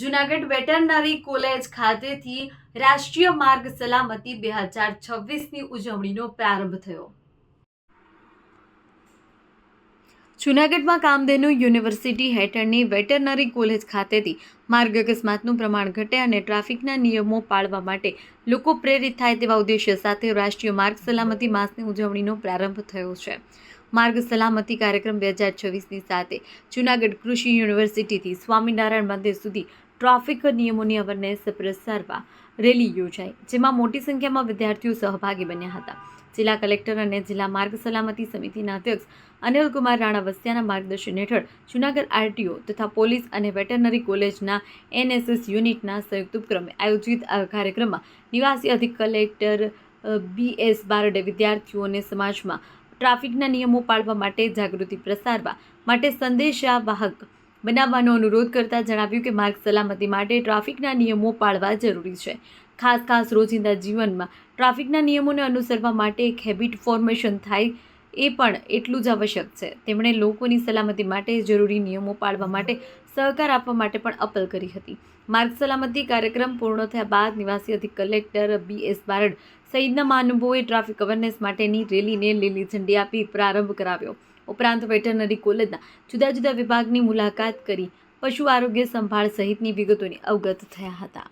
Junagadh veterinary college ખાતેથી રાષ્ટ્રીય માર્ગ સલામતી બે હજાર છવ્વીસની ઉજવણીનો પ્રારંભ થયો. જૂનાગઢમાં કામધેનુ યુનિવર્સિટી હેઠળની વેટરનરી કોલેજ ખાતેથી માર્ગ અકસ્માતનું પ્રમાણ ઘટે અને ટ્રાફિકના નિયમો પાળવા માટે લોકો પ્રેરિત થાય તેવા ઉદ્દેશ્ય સાથે રાષ્ટ્રીય માર્ગ સલામતી માસની ઉજવણીનો પ્રારંભ થયો છે. માર્ગ સલામતી કાર્યક્રમ બે હજાર છવ્વીસની સાથે જુનાગઢ કૃષિ યુનિવર્સિટીથી સ્વામિનારાયણ મંદિર સુધી ટ્રાફિક નિયમોની અવેરનેસ પ્રસારવા રેલી યોજાઈ, જેમાં મોટી સંખ્યામાં વિદ્યાર્થીઓ સહભાગી બન્યા હતા. જિલ્લા કલેક્ટર અને જિલ્લા માર્ગ સલામતી સમિતિના અધ્યક્ષ અનિલકુમાર રાણા વસ્યાના માર્ગદર્શન હેઠળ જુનાગઢ આરટીઓ તથા પોલીસ અને વેટરનરી કોલેજના એનએસએસ યુનિટના સંયુક્ત ઉપક્રમે આયોજિત આ કાર્યક્રમમાં નિવાસી અધિક કલેક્ટર બી એસ બારડે વિદ્યાર્થીઓને સમાજમાં ટ્રાફિકના નિયમો પાળવા માટે જાગૃતિ પ્રસારવા માટે સંદેશાવાહક બનાવવાનો અનુરોધ કરતા જણાવ્યું કે માર્ગ સલામતી માટે ટ્રાફિકના નિયમો પાળવા જરૂરી છે. ખાસ ખાસ રોજિંદા જીવનમાં ટ્રાફિકના નિયમોને અનુસરવા માટે એક હેબિટ ફોર્મેશન થાય એ પણ એટલું જ આવશ્યક છે. તેમણે લોકોની સલામતી માટે જરૂરી નિયમો પાળવા માટે સહકાર આપવા માટે પણ અપીલ કરી હતી. માર્ગ સલામતી કાર્યક્રમ પૂર્ણ થયા બાદ નિવાસી અધિક કલેક્ટર બી એસ બારડ સહિતના મહાનુભાવોએ ટ્રાફિક અવેરનેસ માટેની રેલીને લીલી ઝંડી આપી પ્રારંભ કરાવ્યો. ઉપરાંત વેટરનરી કોલેજના જુદા જુદા વિભાગની મુલાકાત કરી પશુ આરોગ્ય સંભાળ સહિતની વિગતોની અવગત થયા હતા.